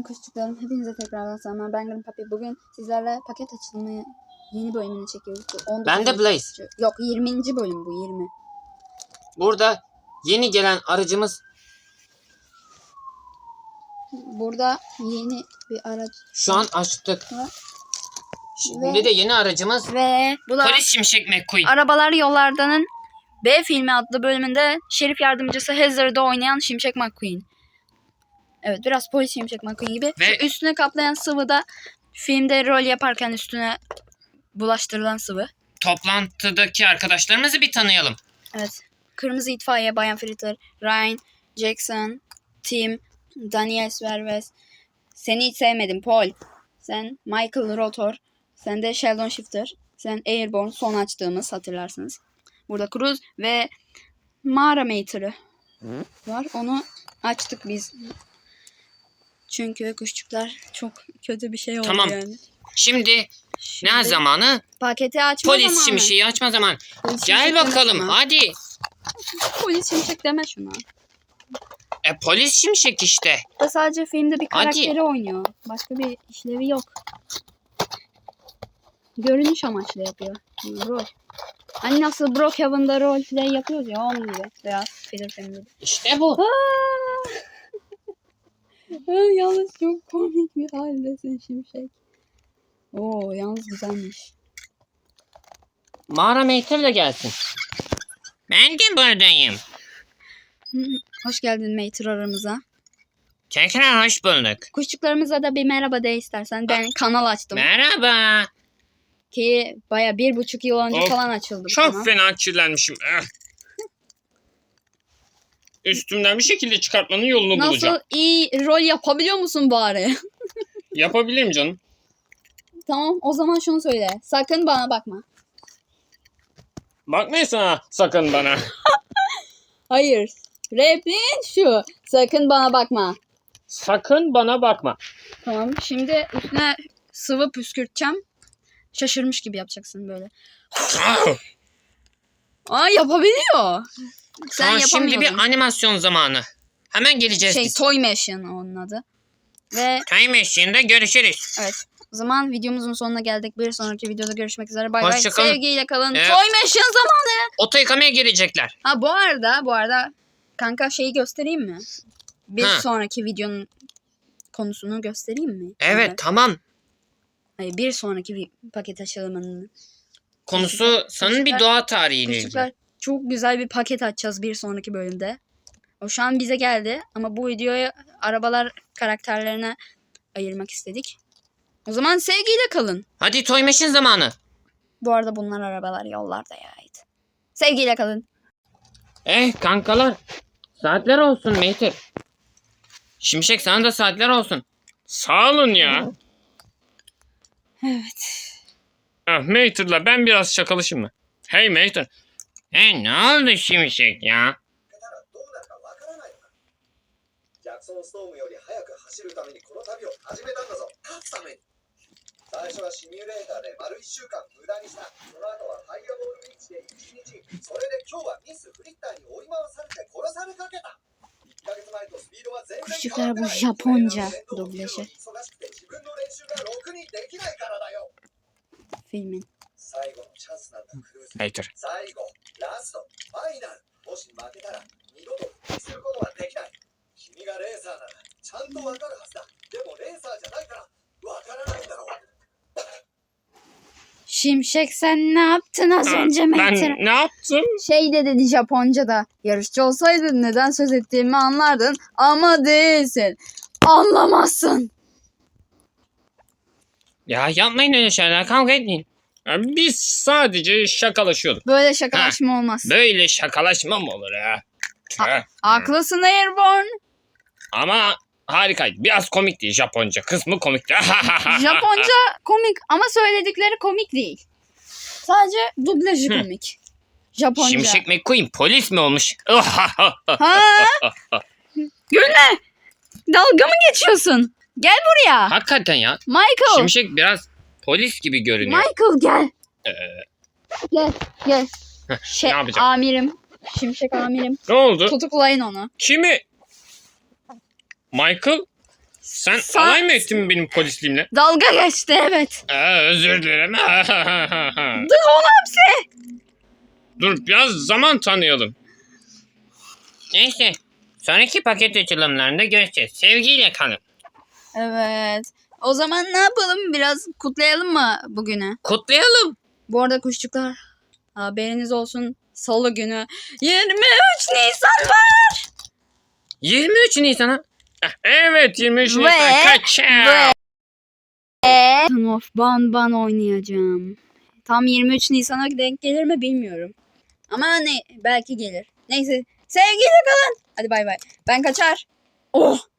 Canım kuşçuklarım hepinize tekrardan selamlar. Ben Grim Papi. Bugün sizlerle paket açılımı yeni bölümünü çekiyoruz. Bu 19. Ben de Blaze. Yok 20. bölüm bu 20. Burada yeni gelen aracımız Burada yeni bir araç şu an açtık. Şimdi Ve- de yeni aracımız Ve bu da Polis Şimşek McQueen. Arabalar Yollardan'ın B filmi adlı bölümünde şerif yardımcısı Hazard'da oynayan Şimşek McQueen. Evet biraz polis Şimşek McQueen gibi. Ve- Şu üstüne kaplayan sıvı da filmde rol yaparken üstüne bulaştırılan sıvı. Toplantıdaki arkadaşlarımızı bir tanıyalım. Evet. Kırmızı itfaiye Bayan Fritter, Ryan, Jackson, Tim, Daniel Sverves. Seni hiç sevmedim Paul. Sen Michael Rotor. Sen de Sheldon Shifter. Sen Airborne son açtığımız hatırlarsınız. Burada Cruz ve Mara Mater'ı var. Onu açtık biz. Çünkü kuşçuklar çok kötü bir şey oldu Tamam. yani. Şimdi Şimdi ne zamanı? Paketi açma Polis zamanı. Şimşek'i açma zamanı. Polis Gel Şimşek deme bakalım şuna. hadi. Polis Şimşek deme şuna. E polis Şimşek işte. Da sadece filmde bir Hadi. karakteri oynuyor. Başka bir işlevi yok. Görünüş amaçlı yapıyor. Rol. Hani nasıl Brookhaven'da rol play yapıyoruz ya onun gibi. Veya Feather filmde. İşte bu. Yalnız çok komik bir haldesin Şimşek. Oo yalnız güzelmiş. Mağara Mater de gelsin. Ben de buradayım. Hoş geldin Mater aramıza. Tekrar hoş bulduk. Kuşçuklarımıza da bir merhaba de istersen. Ben kanal açtım. Merhaba. Ki baya bir buçuk yıl önce Of, falan açıldı. bu Çok kanal. fena kirlenmişim. Eh. Üstümden bir şekilde çıkartmanın yolunu Nasıl bulacağım. iyi rol yapabiliyor musun bari? Yapabilirim canım. tamam o zaman şunu söyle. Sakın bana bakma. Bakmayın sana sakın bana. Hayır. Repliğin şu. Sakın bana bakma. Sakın bana bakma. Tamam. Şimdi üstüne sıvı püskürteceğim. Şaşırmış gibi yapacaksın böyle. Aa yapabiliyor. Sen Aa, şimdi bir animasyon zamanı. Hemen geleceğiz Şey biz. Toy Machine onun adı. Ve Time Machine'de görüşürüz. evet. O zaman videomuzun sonuna geldik. Bir sonraki videoda görüşmek üzere. Bay bay. Hoşça kalın. Sevgiyle kalın. Evet. Toy Machine zamanı. Oto yıkamaya gelecekler. Ha bu arada bu arada kanka şeyi göstereyim mi? Bir Ha. sonraki videonun konusunu göstereyim mi? Evet tamam. Hayır bir sonraki vi- paket açılımının. Konusu sanın bir doğa tarihiyle ilgili. Çocuklar çok güzel bir paket açacağız bir sonraki bölümde. O şu an bize geldi ama bu videoyu arabalar karakterlerine ayırmak istedik. O zaman sevgiyle kalın. Hadi Toy Machine zamanı. Bu arada bunlar arabalar yollarda ait. Sevgiyle kalın. Eh kankalar. Saatler olsun Mater. Şimşek sana da saatler olsun. Sağ olun ya. Evet. Ah, Mater'la ben biraz şakalışım mı? Hey Mater. E うなるかわからないのかジャクソンストームより速く走るためにこの旅を始めたんだぞ勝つために。最初はシミュレーターで丸1週間無駄にした。その後はファイアボールビーチで1日それで今日はミス・フリッターに追い回されて殺されかけた1ヶ月前とスピードは全然変わってない Japonca dublajı. 忙しくて自分の練習がろくにできないからだよ Filmin. 最後のチャンスなんだクルーズ Mater. 最後、ラスト、ファイナル。もし負けたら二度と復帰することはできない。君がレーサーならちゃんとわかるはずだ。でもレーサーじゃないからわからないんだろう。 Şimşek sen ne yaptın az önce Ben Metin? ne yaptım? Şey de dedi Japonca'da. Yarışçı olsaydın neden söz ettiğimi anlardın ama değilsin. Anlamazsın. Ya yapmayın öyle şeyler kavga etmeyin. Biz sadece şakalaşıyorduk. Böyle şakalaşma olmaz. Böyle şakalaşma mı olur ya? Tüh. Haklısın Airborne. Ama harikaydı. Biraz komikti Japonca. Kısmı komikti. Japonca komik ama söyledikleri komik değil. Sadece dublajı Hı. komik. Japonca. Şimşek McQueen polis mi olmuş? Ha? Gülme. Dalga mı geçiyorsun? Gel buraya. Hakikaten ya. Michael. Şimşek biraz polis gibi görünüyor. Michael gel. Ee, Gel. Gel. Şey, yapacağım? amirim. Şimşek amirim. ne oldu? Tutuklayın onu. Kimi? Michael? Sen Sa- alay mı ettin benim polisliğimle? Dalga geçti evet. Aa, özür dilerim. Dur oğlum Dur biraz zaman tanıyalım. Neyse. Sonraki paket açılımlarında görüşeceğiz. Sevgiyle kalın. Evet. O zaman ne yapalım? Biraz kutlayalım mı bugünü? Kutlayalım. Bu arada kuşçuklar haberiniz olsun. Salı günü 23 Nisan var. 23 Nisan'a. Evet 23 Ve- Nisan. Ve Son of Ban Ban oynayacağım. Tam 23 Nisan'a denk gelir mi bilmiyorum. Ama ne belki gelir. Neyse sevgiyle kalın. Hadi bay bay. Ben kaçar. Oh